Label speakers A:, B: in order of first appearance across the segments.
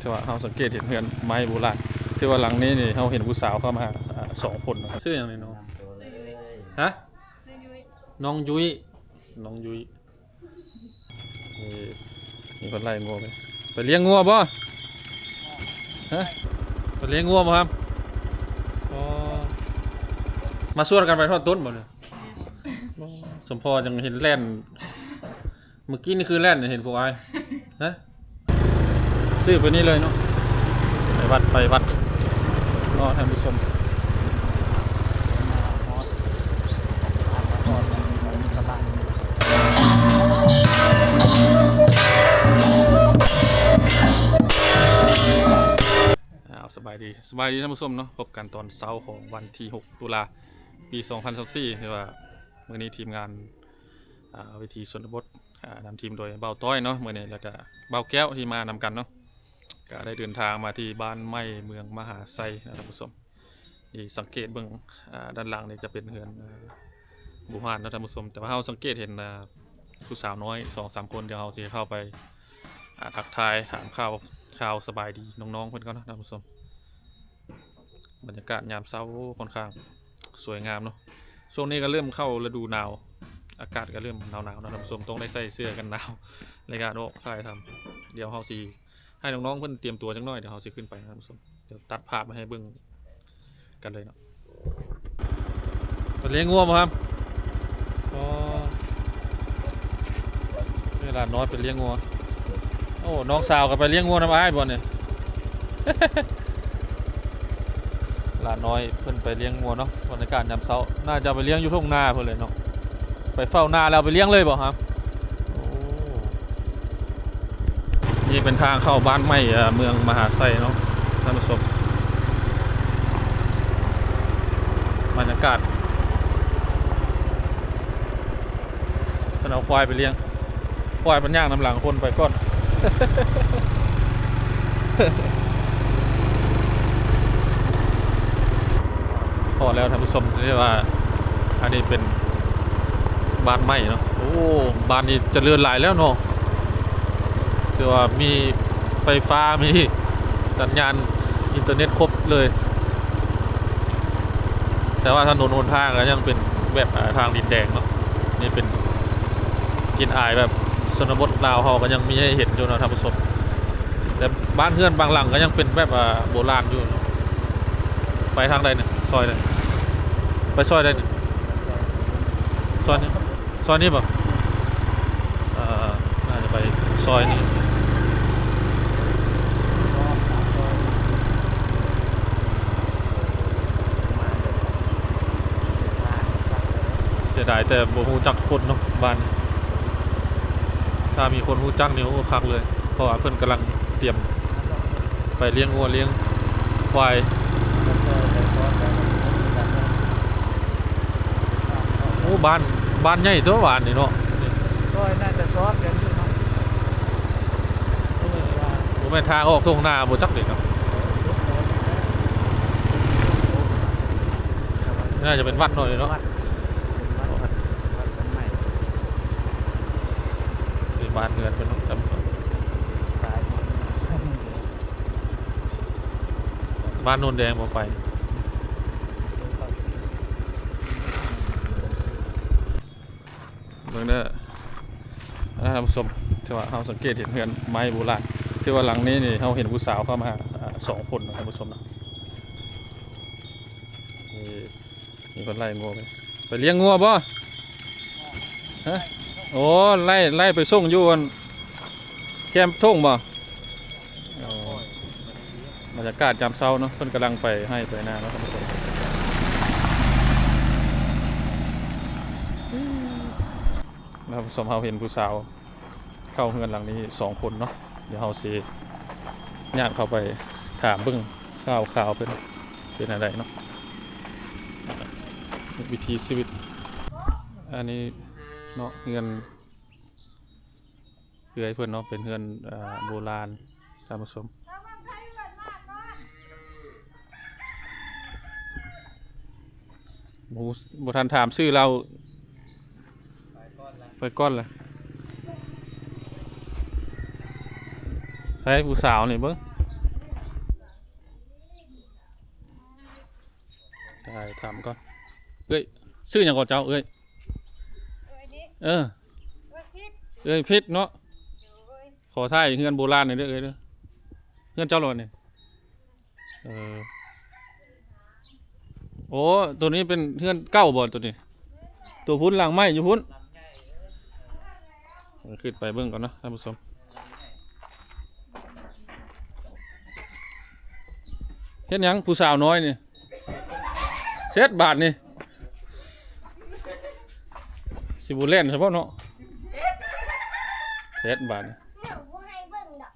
A: ที่ว่าเราสังเกตเห็นเพื่อนไม้โบราณที่ว่าหลังนี้นี่เราเห็นผู้สาวเข้ามาอ่าสองคนนะครับชื่ออย่างไรเนาะฮะ
B: ซื้อยุ้ย
A: น้องยุ้ยน้องยุ้ยนี่มีคนไล่งัวไปไปเลี้ยงงัวบ่ฮะไปเลี้ยงงัวบ่ครับอ๋อมาส่วนกันไปทอดต้นบ่เนี่ยสมพอจังเห็นแล่นเมื่อกี้นี่คือแล่นเห็นพวกไอ้ฮะ ซื้อไปนี่เลยเนาะไปวัดไปวัดรอท่านผู้ชมอ้าสบายดีสบายดีท่านผู้ชมเนาะพบกันตอนเช้าของวันที่ 6 ตุลาปี 2024คือว่ามื่อนี้ทีมงานอ่าวิธีสนบทอ่านำทีมโดยเบาต้อยเนาะเมื่อนี้แล้วก็เบาแก้วที่มานำกันเนาะ ก็ได้เดินทางมาที่บ้านไม้เมืองมหาไซนะท่านผู้ชมที่สังเกตเบื้องด้านหลังนี่จะเป็นเฮือนบุหานนะท่านผู้ชมแต่ว่าเราสังเกตเห็นผู้สาวน้อยสองสามคนเดี๋ยวเราจะเข้าไปทักทายถามข่าวข่าวสบายดีน้องๆเพื่อนก็นะท่านผู้ชมบรรยากาศยามเช้าค่อนข้างสวยงามเนาะช่วงนี้ก็เริ่มเข้าฤดูหนาว อากาศก็เริ่มหนาวๆนะท่านผู้ชมต้องได้ใส่เสื้อกันหนาวในการออกถ่ายทำเดี๋ยวเฮาสิ ให้น้องๆเพิ่อนเตรียมตัวจังหน่อยเดี๋ยวเฮาสิขึ้นไปนะท่านผู้ชมเดี๋ยวตัดภาพมาให้เบิ่งกันเลยเนาะไปเลี้ยงงัวบ่ครับอ๋อเวลาน้อยไปเลี้ยงงัวโอ้น้องสาวก็ไปเลี้ยงงัวน้ำอ้ายบ่เนี่ยหลานน้อยเพิ่นไปเลี้ยงงัวเนาะบรรยากาศยามเช้าน่าจะไปเลี้ยงอยู่ทุ่งนาเพิ่นเลยเนาะไปเฝ้านาแล้วไปเลี้ยงเลยบ่ครับโอ้ นี่เป็นทางเข้าบ้านใหม่เมืองมหาไซเนาะท่านผู้ชมบรรยากาศเพิ่นเอาควายไปเลี้ยง ควายมันย่างน้ำหลังคนไปก่อน พอแล้วท่านผู้ชมเรียกว่า อันนี้เป็นบ้านใหม่เนาะ โอ้ บ้านนี้จเจริญหลายแล้วเนาะ คือว่ามีไฟฟ้ามีสัญญาณอินเทอร์เน็ตครบเลย แต่ว่าถนนหนทางก็ยังเป็นแบบทางดินแดงเนาะนี่เป็นกินอายแบบชนบทลาวเขาก็ยังมีให้เห็นอยู่เนาะท่านผู้ชมแต่บ้านเพื่อนบางหลังก็ยังเป็นแบบโบราณอยู่ไปทางใดเนี่ยซอยเลยไปซอยใดเนี่ยซอยนี้ซอยนี้ป่ะอ่อน่าจะไปซอยนี้เสีย ดายแต่บ่ฮู้จักคนเนาะบ้านนี้ถ้ามีคนฮู้จักนี่โอ้คักเลย เพราะว่าเพิ่นกำลังเตรียม ไปเลี้ยงวัวเลี้ยงควายโอ้บ้านบ้านใหญ่ตัวหวานนี่เนาะ
C: ก็น่าจะซอฟกันอยู่เนาะ
A: ผมเป็นทางออกทรงหน้าบ่จักเด็กครับน่าจะเป็นวัดหน่อยเนาะ
C: วัดวัดวัดกันใหม่
A: ที่บ้านเรือนเป็นเนาะจำสน
C: สายหมด
A: บ้านโนนแดงบ่ไปเบิ่งเด้อท่านผู้ชมที่ว่าเฮาสังเกตเห็นเพื่อนไม้โบราณที่ว่าหลังนี้นี่เฮาเห็นผู้สาวเข้ามาอ่าสองคนนะท่านผู้ชมเนาะนี่มีคนไล่งัวไปไปเลี้ยงงัวบ่ฮะ โอ้ไล่ไล่ไปส่งอยู่บนแคมป์ทุ่งบ่บรรยากาศยามเช้าเนาะเพิ่นกำลังไปให้ไปหน้าเนาะท่านผู้ชมนะครับผู้ชมเฮาเห็นผู้สาว เข้าเฮือนหลังนี้สองคนเนาะเดี๋ยวเฮาสิย่างเข้าไปถามเบิ่งข่าวข่าวเป็นเป็นอะไรเนาะวิถีชีวิต อันนี้ เนาะเฮือนเพื่อให้เพื่อนเนาะเป็นเฮือนโบราณตามผู้ชมบูบทันถามชื่อเรา
C: ไฟก้อนละ
A: ใช่ผู้สาวนี่เบิ้งถ่าถามก่อนเอ้ยชื่ออย่างก่อนเจ้าเอ้ย
B: เอ
A: อ
B: เอ้ยพิษ
A: เอ้ยพิษเนาะ
B: เอ้ย
A: ขอท่ายเฮือนโบราณหน่อยเด้อเอ้ยเด้อเฮือนเจ้าหลอดนี่เออโอ้ตัวนี้เป็นเฮือนเก้าบ่ตัวนี้ ตัวพุ้นหลังไม้อยู่พุ้นขึ้นไปเบิ่งก่อนนะท่านผู้ชมเฮ็ดหยังผู้สาวน้อยนี่เซ็ตบาทนี่ สิบุเล่นเฉพาะเนาะเซ็ตบาทนี่
B: เนี่ยกูให้เบิ่งดอก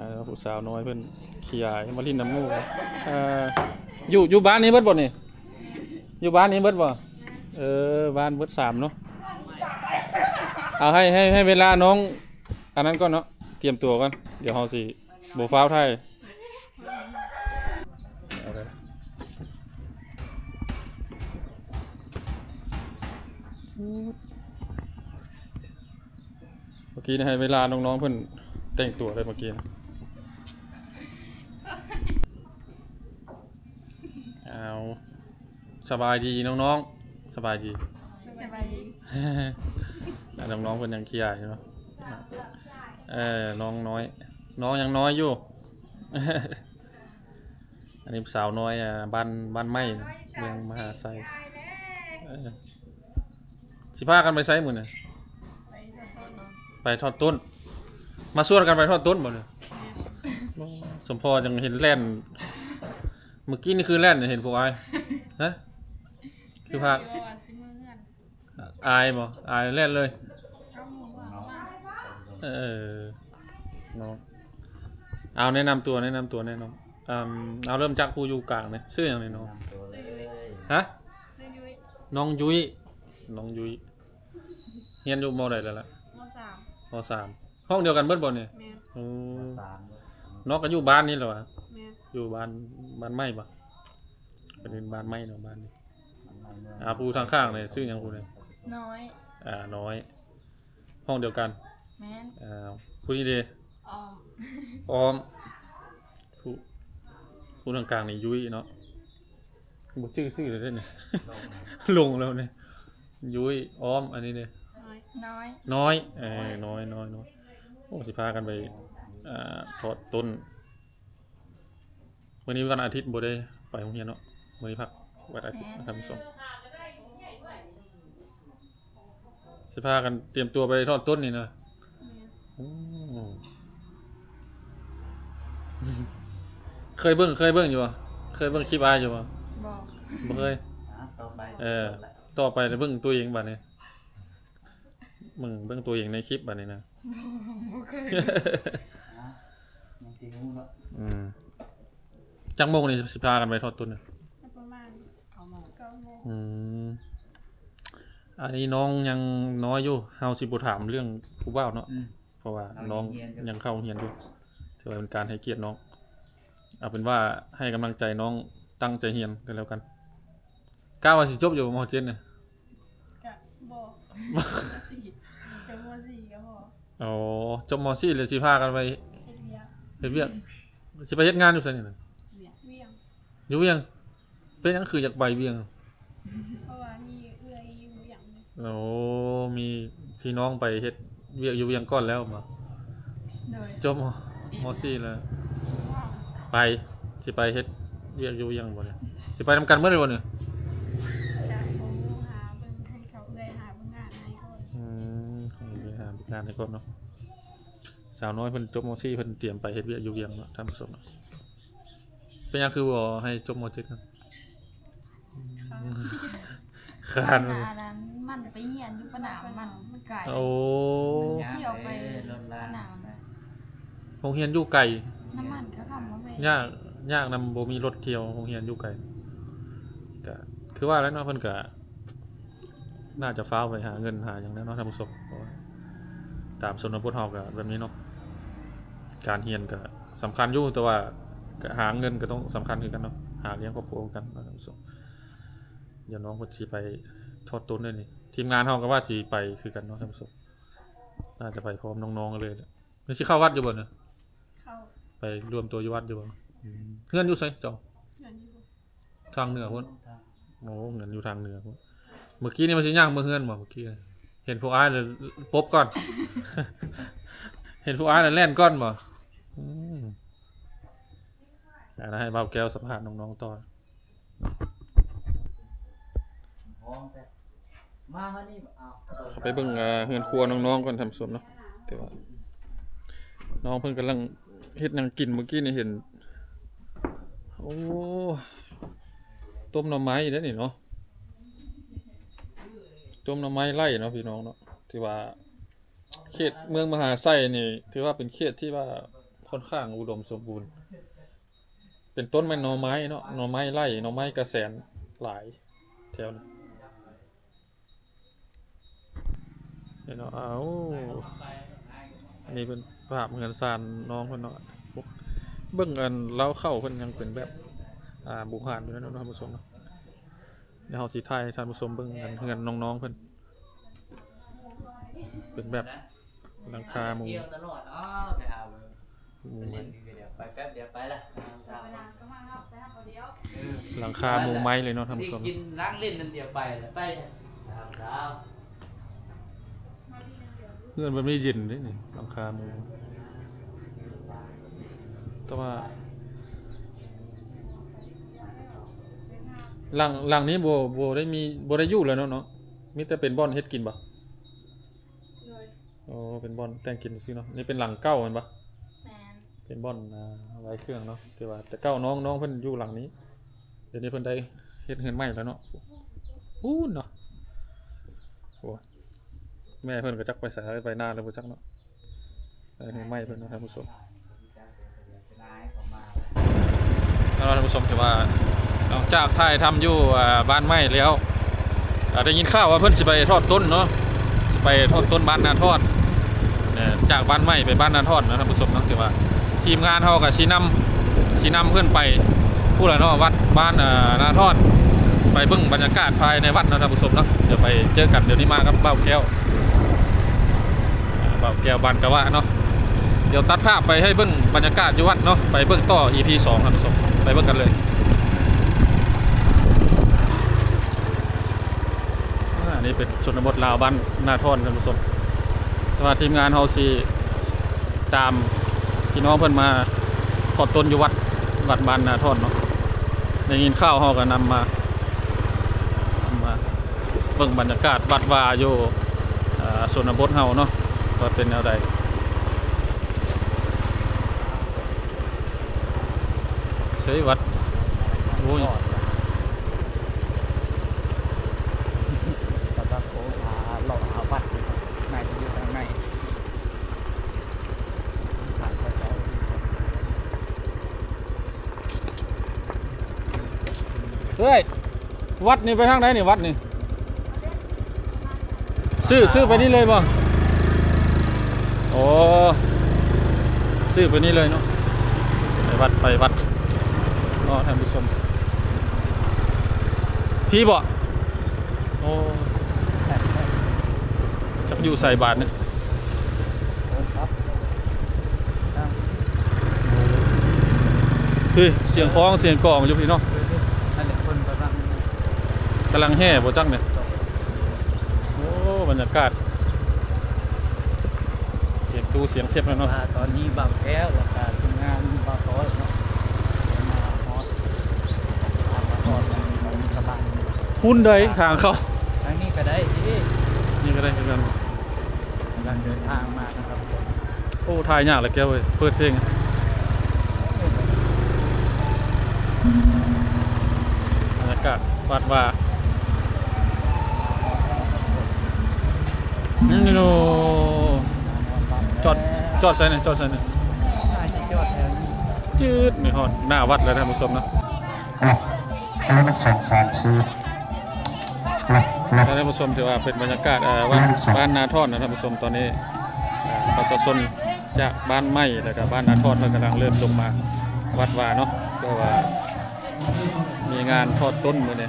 A: อ่าผู้สาวน้อยเพิ่นขี้อายมาลินน้ำมูกอ่าอยู่อยู่บ้านนี้เบิดบ่นี่อยู่บ้านนี้เบิดบ่เออบ้านเบิดสามเนาะเอาให้ให้ให้เวลาน้อง อันนั้นก่อนเนาะเตรียมตัวก่อนเดี๋ยวเฮาสิบ่ฟ้าวไทย เอาเลยเมื่อกี้นี่ให้เวลาน้องๆเพิ่นแต่งตัวเลยเมื่อกี้นะเอาสบายดีน้องๆ สบายดี
B: สบายดี
A: อะน้องๆเพิ่นยังขี้อายอยู่เนาะเออน้องน้อย น้องยังน้อยอยู่ อันนี้สาวน้อยอะบ้านบ้านไม้นะเมืองมหาไซเออสิพากันไปไซหมื้อน่ะไปทอดต้น มาส่วนกันไปทอดต้นบ่เนี่ยสมพอจังเห็นแล่น เมื่อกี้นี่คือแล่นเห็นพวกอายฮะคือพา
B: ว่าสิมือเฮือน
A: อายบ่อายแล่นเลย
B: เอาหมูว่าว่า
A: เออน้องเอาแนะนำตัวแนะนำตัวแนะนำ อืมเอาเริ่มจากผู้อยู่กลางเลยชื่ออย่างไรน้อง
B: ซื้อยุ้ย
A: ฮะ
B: ซื้อยุ้ย
A: น้องยุ้ยน้องยุ้ยเรียนอยู่มใดแล้วล่ะ
B: มสาม
A: มสามห้องเดียวกันเบิดบ่เนี่ย
B: แม่
A: โอ้
C: สาม
A: น้องก็อยู่บ้านนี่เหรอวะ
B: แม่
A: อยู่บ้านบ้านไม้ปะเป็นบ้านไม้เนาะบ้านนี้ อ่าผู้ทางข้างเลยชื่อหยังผู้เลย
B: น้อย
A: อ่าน้อย ห้องเดียวกัน
B: แม่น
A: อ่าผู้นี้เด
B: ออม
A: ออมผู้ ผู้ทางกลางนี่ยุ้ยเนาะบ่ชื่อชื่อเลยเด้อเนี่ย ลงแล้วเนี่ยยุ้ยอ้อมอันนี้เนี่ย
B: น้อย น้อย
A: น้อยเออน้อยน้อยน้อยโอ้สิพากันไปอ่าทอดต้นวันนี้วันอาทิตย์บ่ได้ไปโรงเรียนเนาะวันนี้พักวันอาทิตย์นะครับผู้ชมสิพากันเตรียมตัวไปทอดต้นนี่นะ
B: แม่
A: โอ้ เคยเบิ่งเคยเบิ่งอยู่บ่เคยเบิ่งคลิปอายอยู่บ่
B: บอก
A: บ่เคย
C: ต่อไป
A: เออ ต่อไปเดี๋ยวเบิ่งตัวเองบัดนี้มึงเบิ่งตัวเองในคลิปบัดนี้นะ
B: บ่เคย
C: ยังสิงูเนาะ
A: อืมจังโมงนี่สิพากันไปทอดต้นน่ะ
B: ประมาณเก้าโมงเก้าโมง
A: อืมอันนี้น้องยังน้อยอยู่เฮาสิบ่ถามเรื่องผู้บ่าวเนาะ
C: อืม
A: เพราะว่าน้องยังเข้าโรงเรียนอยู่ถือว่าเป็นการให้เกียรติน้อง เอาเป็นว่าให้กำลังใจน้องตั้งใจเรียนกันแล้วกันกล้าว่าสิจบอยู่ม .7 เนี่ย
B: กะบอกสี่จะมสี่ก็พอ
A: อ๋อจบม .4 เลยสิพากันไป
B: เฮ็ดเวียก
A: เฮ็ดเวียกสิไปเฮ็ดงานอยู่ไสนี่น่ะ
B: เวียงเวียง
A: อยู่เวียง เป็นหยังคืออยากไปเวียง
B: เพราะว่ามีเอื้อยอยู่อย่างหนึง
A: โอ้มีพี่น้องไปเฮ็ดเวียกอยู่เวียงก่อนแล้วบ่
B: โดย
A: จบมม .4 แล้ว
B: ว่าง
A: ไปสิไปเฮ็ดเวียกอยู่เวียงบ่เนี่ยสิไปทำกันเมื่อใดบ่เนี่ย
B: จากผมหาเบิ่งให้เขาเอื้อยหาเบิ่งงานให้คน
A: อืมไปหางานให้ก่อนเนาะสาวน้อยเพิ่นจบม .4 เพิ่นเตรียมไปเฮ็ดเวียกอยู่เวียงเนาะท่านผู้ชมเนาะเป็นหยังคือบ่ให้จบม .7 ครับคาน
D: หนานั้นมันไปเหียนอยู่ปะหนามมันมันไก่
A: โอ้
D: เที่ยวไป
C: เริ่มล่า
D: สนาม
A: โรงเรียนอยู่ไกล
D: น้ำมันก็คำว่าไป
A: ยากยากนำโบมีรถเที่ยวโรงเรียนอยู่ไกลก็คือว่าแล้วเนาะเพิ่นก็น่าจะฟ้าวไปหาเงินหาหยังนั้นเนาะท่านผู้ชมเพราะว่าตามชนบทเฮาก็แบบนี้เนาะการเรียนก็สำคัญอยู่แต่ว่าก็หาเงินก็ต้องสำคัญคือกันเนาะหาเลี้ยงครอบครัวกันเนาะท่านผู้ชมเดี๋ยวน้องเพิ่นสิไปทอดต้นด้วยนี่ทีมงานเฮาก็ว่าสิไปคือกันเนาะท่านผู้ชมน่าจะไปพร้อมน้องๆกันเลยแหละมันสิเข้าวัดอยู่บ่เนี่ย
B: เข้า
A: ไปรวมตัวอยู่วัดอยู่บ่อืมเฮือนอยู่ไสเจ้า
B: เงินอยู่
A: ทางเหนือพุ่นโอ้เฮือนอยู่ทางเหนือพุ่นเมื่อกี้นี่มันสิย่างเมื่อเฮือนบ่เมื่อกี้เลยเห็นพวกอ้ายเลยปบก่อน เห็นพวกอ้ายเลยแล่นก่อนบ่อืมอยากจะให้เบาแก้วสัมภาษณ์น้องๆต่อ
C: ห้องแท้มาฮะนี่เอา
A: เขาไปเบิ่งเอ่อเฮือนครัวน้องๆก่อนทำสวนเนาะแต่ว่าน้องเพิ่นกำลัง เฮ็ดหยังกินเมื่อกี้นี่เห็น โอ้ต้มหน่อไม้เด้อนี่เนาะต้มหน่อไม้ไร่เนาะพี่น้องเนาะที่ว่า เขตเมืองมหาไส้นี่ ถือว่าเป็นเขตที่ว่าค่อนข้างอุดมสมบูรณ์ เป็นต้นไม้หน่อไม้เนาะหน่อไม้ไร่หน่อไม้กระแสนหลายแถวนี้เดี๋ยเนาะเอาอันนี้เป็น ภาพเงินซานน้องเพิ่นเนาะเบิ่งอันเล่าเข้าเพิ่นยังเป็นแบบอ่าบุหานอยู่นั่นเนาะท่านผู้ชมเนาะเดี๋ยวเฮาสิถ่ายให้ท่านผู้ชมเบิ่งกันเงินน้องๆเพิ่นเป็นแบบหลังคามุง
C: เที่ยวตลอดอ๋อไปหาเบอร์
A: มุ
C: ไป
A: ง
C: เล่นกันเดี๋ยวไปแป๊บเดียวไปละ
B: เอาเวลาก็มาครับแต่เอาเดียว
A: หลังคามุงไม้เลยเนาะท่าน
C: ที่
A: ผู้ชม
C: กินล้างเล่นนั่นเดียวไปแล้วไปตามสาว
B: มาดีเดียว
A: เพื่อนมันไม่เย็นเด้นี่หลังคามุงแต่ว่าหลังหลังนี้บ่บ่ได้มีบ่ได้อยู่แล้วเนาะเนาะมีแต่เป็นบ่อนเฮ็ดกินบ่
B: เลย
A: โอ้เป็นบอลแต่งกินซิเนาะนี่เป็นหลังเก้าแมันปะ
D: แมน
A: เป็นบอลอ่าไว้เครื่องเนาะแต่ว่าแต่เก้าน้องน้องเพิ่นอยู่หลังนี้ เดี๋ยวนี้เพิ่นได้เฮ็ดเฮือนใหม่แล้วเนาะอู้นเนาะโอ้ แม่เพิ่นก็จักไปสายไปหน้าแล้วบ่จักเนาะได้เฮือนใหม่เพิ่นเนาะท่านผู้ชม
C: นายของมา
A: ล้วท่านผู้ชมถือว่าหลังจากถ่ายทำอยู่อ่าบ้านใหม่แล้วอ่าได้ยินข่าวว่าเพิ่นสิไปทอดต้นเนาะสิไปทอดต้นบ้านนาทอดเนี่ยจากบ้านใหม่ไปบ้านนาทอดนะท่านผู้ชมเนาะถือว่าทีมงานเฮาก็สินำสินำเพิ่นไปผู้ละเนาะวัดบ้านอ่านาทอด ไปเบิ่งบรรยากาศภายในวัดเนาะท่านผู้ชมเนาะเดี๋ยวไปเจอกันเดี๋ยวนี้มากับเบ้าแก้ว เบ้าแก้วบานกะวะเนาะเดี๋ยวตัดภาพไปให้เบิ้งบรรยากาศอยู่วัดเนาะไปเบิ้งต่อ EP สองท่านผู้ชมไปเบิ้งกันเลยอันนี้เป็นชนบทลาวบ้านนาทอนท่านผู้ชมแต่ว่าทีมงานเฮาสิตามพี่น้องเพิ่อนมาขอดต้นอยู่วัดวัดบ้านนาทอนเนาะได้ยินข้าวเฮาก็นำมามาเบิ่งบรรยากาศวัดว่าอยู่ชนบทเฮาเนาะ ว่าเป็นแนวใดใช้วัดโอ้ย
C: สำหรับโค้หาหลอหาวัดอยู่ในอยู่ข้างในผ่านพระเจ้า
A: เฮ้ย วัดนี่ไปทางไหนนี่วัดนี่ ซื้อซื้อไปนี่เลยบ่ โอ้ซื้อไปนี่เลยเนาะไปวัดไปวัดเนาะท่านผู้ชมพี่บ่โอ้จักอยู่ใส่บาทเนี่ย
C: โอ้ครับตั้ง
A: เฮ้ยเสียงคล้องเสียงกลองอยู่พี่เนาะ
C: นั่นแหละคนกำลัง
A: กำลังแห่บ่จังเนี่ยโอ้บรรยากาศ ดูเสียงเสียงเทปแล้วเนาะ
C: ตอนนี้บางแก้วแล้วก็ทีมงานบางต้อยเนาะมาฮอดตามมาฮอดมันมีกระบะ
A: หุ้นใดทางเขา
C: ทางนี้ก็ได้ที่
A: นี่ก็ได้เหมือนกัน
C: กำลังเดินทางมานะครับ
A: โอ้ทายยากเลยแกเว้ยเปิดเพลงบรรยากาศวัดว่านี่โน จอดจอดใส่หน่อยจอดใส่หน่อย
C: น่าจะจอดแถวนี้
A: จืดไม่ฮอดหน้าวัดเลยท่านผู้ชมนะ
E: อันนี้มันสองสามสี่นะนะ
A: ท่านผู้ชมถือว่าเป็นบรรยากาศเอ่อวัดบ้านนาทอดนะท่านผู้ชมตอนนี้เอ่อประชาชนจากบ้านไม้แล้วก็บ้านนาทอดเพิ่นกำลังเริ่มลงมาวัดวาเนาะเพื่อว่า มีงานทอดต้นมื้อนี้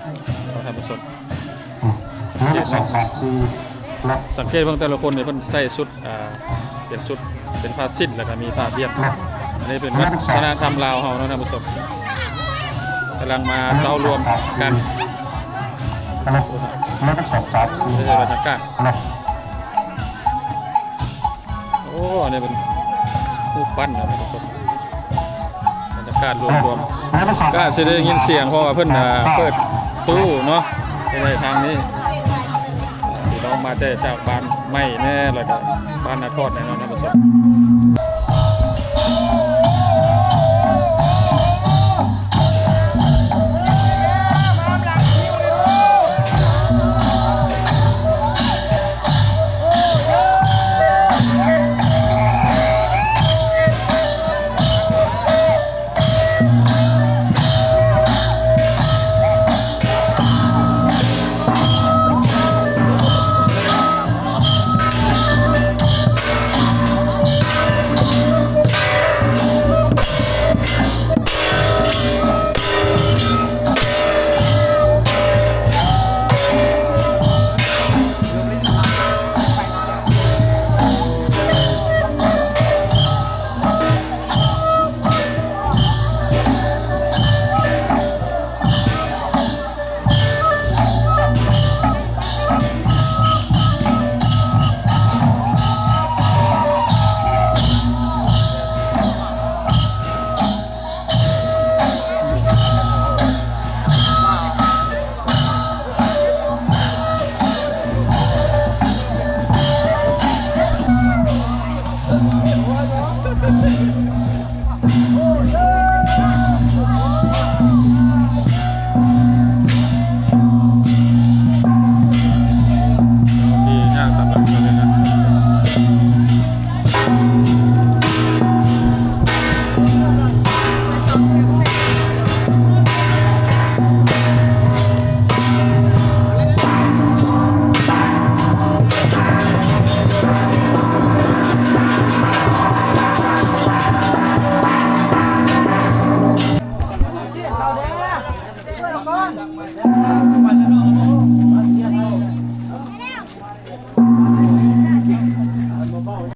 A: เอาท่านผู้ชม
E: อันนี้มันสองสามสี่นะ
A: สังเกตเบิ่งแต่ละคนเนี่ยเพิ่นใส่ชุดอ่า เป็นชุดเป็นผ้าสิ้นแล้วก็มีผ้าเรียบอันนี้เป็นวัฒนธรรมลาวเฮาเนาะท่านผู้ชมกำลังมาเต้ารวมกัน
E: ลบลบสองสามสี่
A: นี่คือบรรยากาศ
E: ลบ
A: โอ้อันนี้เป็นผู้ปั้นนะท่านผู้ชมบรรยากาศรวมรวม
E: ลบสอง
A: ๆก็จะได้ยินเสียงเพราะว่าเพิ่นน่ะเปิดตู้เนาะในทางนี้พี่น้องมาแต่จากบ้าน ไม่แน่แล้วก็บ้านนาทอดแน่นอนท่านผู้ชม